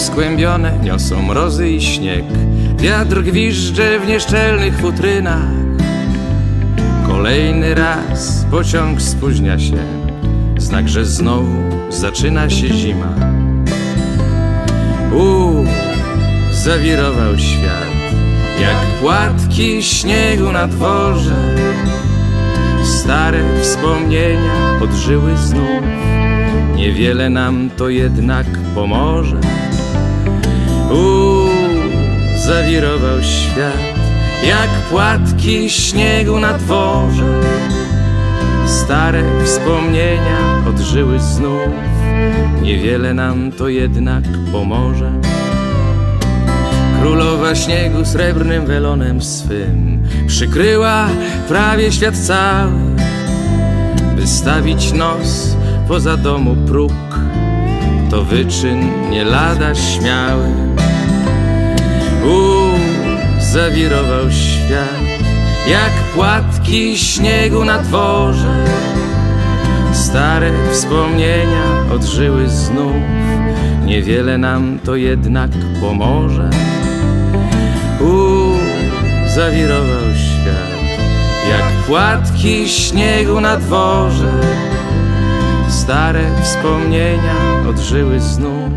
skłębione niosą mrozy i śnieg. Wiatr gwizdże w nieszczelnych futrynach. Kolejny raz pociąg spóźnia się, znak, że znowu zaczyna się zima. Uuu, zawirował świat, jak płatki śniegu na dworze. Stare wspomnienia odżyły znów, niewiele nam to jednak pomoże. Uuu, zawirował świat, jak płatki śniegu na dworze. Stare wspomnienia odżyły znów, niewiele nam to jednak pomoże. Królowa śniegu srebrnym welonem swym przykryła prawie świat cały, wystawić nos poza domu próg. To wyczyn nie lada śmiały. Zawirował świat, jak płatki śniegu na dworze. Stare wspomnienia odżyły znów, niewiele nam to jednak pomoże. Uuu, zawirował świat, jak płatki śniegu na dworze. Stare wspomnienia odżyły znów,